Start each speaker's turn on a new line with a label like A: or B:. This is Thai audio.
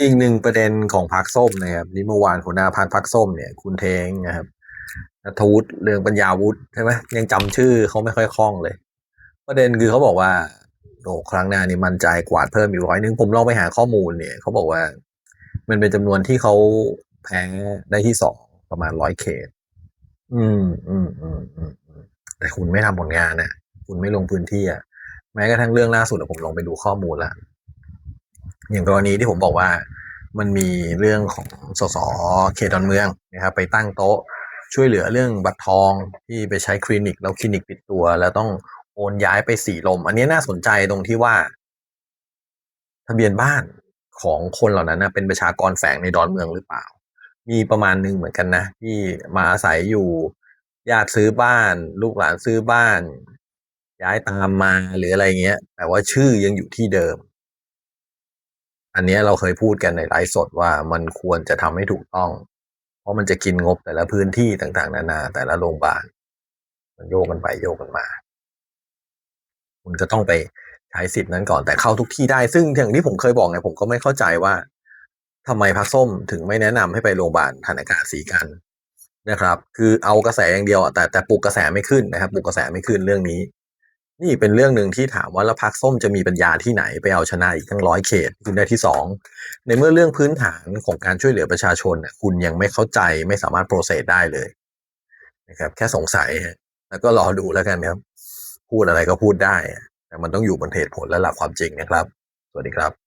A: อีกหนึ่งประเด็นของพรรคส้มนะครับนี่เมื่อวานหัวหน้าพรรคพรรคส้มเนี่ย คุณเทงนะครับนัทวุฒิเรืองปัญญาวุฒิใช่ไหมยังจำชื่อเขาไม่ค่อยคล่องเลย ประเด็นคือเขาบอกว่าโอ้ครั้งหน้านี่มั่นใจกวาดเพิ่มอีกร้อยนึงผมลองไปหาข้อมูลเนี่ยเขาบอกว่า มันเป็นจำนวนที่เขาแพ้ได้ที่สองประมาณร้อยเขต อืมอืมอืมอืมแต่คุณไม่ทำผลงานน่ะ คุณไม่ลงพื้นที่อะแม้กระทั่งเรื่องล่าสุดอะผมลองไปดูข้อมูลละ อย่างกรณีที่ผมบอกว่ามันมีเรื่องของสสเขตดอนเมืองนะครับไปตั้งโต๊ะช่วยเหลือเรื่องบัตรทองที่ไปใช้คลินิกแล้วคลินิกปิดตัว แล้วต้องโอนย้ายไปสีลม อันนี้น่าสนใจตรงที่ว่า ทะเบียนบ้านของคนเหล่านั้นนะเป็นประชากรแฝงในดอนเมืองหรือเปล่า มีประมาณหนึ่งเหมือนกันนะ ที่มาอาศัยอยู่ญาติซื้อบ้าน ลูกหลานซื้อบ้าน ย้ายตามมาหรืออะไรเงี้ย แต่ว่าชื่อยังอยู่ที่เดิม อันนี้เราเคยพูดกันในไลฟ์สดว่ามันควรจะทำให้ถูกต้อง เพราะมันจะกินงบแต่ละพื้นที่ต่างๆ นานา แต่ละโรงพยาบาลมันโยกกันไปโยกกันมา คุณก็ต้องไปใช้สิทธิ์นั้นก่อนแต่เข้าทุกที่ได้ ซึ่งอย่างที่ผมเคยบอกไงผมก็ไม่เข้าใจว่าทำไมพรรคส้มถึงไม่แนะนำให้ไปโรงพยาบาลฐานอากาศสีกันนะครับ คือเอากระแสอย่างเดียวแต่แต่ปลุกกระแสไม่ขึ้นนะครับปลุกกระแสไม่ขึ้นเรื่องนี้ นี่เป็นเรื่องหนึ่งที่ถามว่าแล้วพรรคส้มจะมีปัญญาที่ไหนไปเอาชนะอีกทั้งร้อยเขตคุณได้ที่สองในเมื่อเรื่องพื้นฐานของการช่วยเหลือประชาชนน่ะคุณยังไม่เข้าใจไม่สามารถโปรเซสได้เลยนะครับ แค่สงสัยฮะแล้วก็รอดูแล้วกันครับ พูดอะไรก็พูดได้ แต่มันต้องอยู่บนเหตุผลและหลักความจริงนะครับ สวัสดีครับ